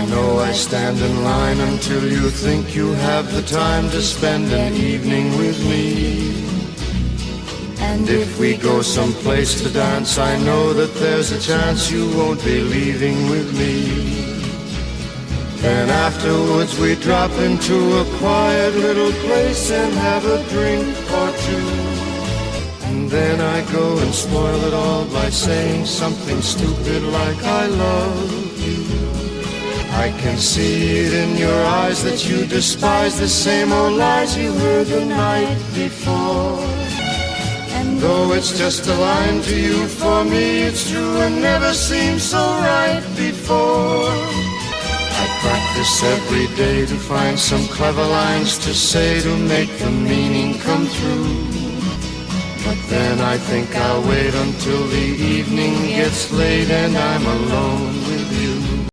I know I stand in line until you think you have the time to spend an evening with me. And if we go someplace to dance, I know that there's a chance you won't be leaving with me. Then afterwards we drop into a quiet little place and have a drink or two. And then I go and spoil it all by saying something stupid like I love you. I can see it in your eyes that you despise the same old lies you heard the night before. And though it's just a line to you, for me it's true and never seemed so right before. I practice every day to find some clever lines to say to make the meaning come through. But then I think I'll wait until the evening gets late and I'm alone.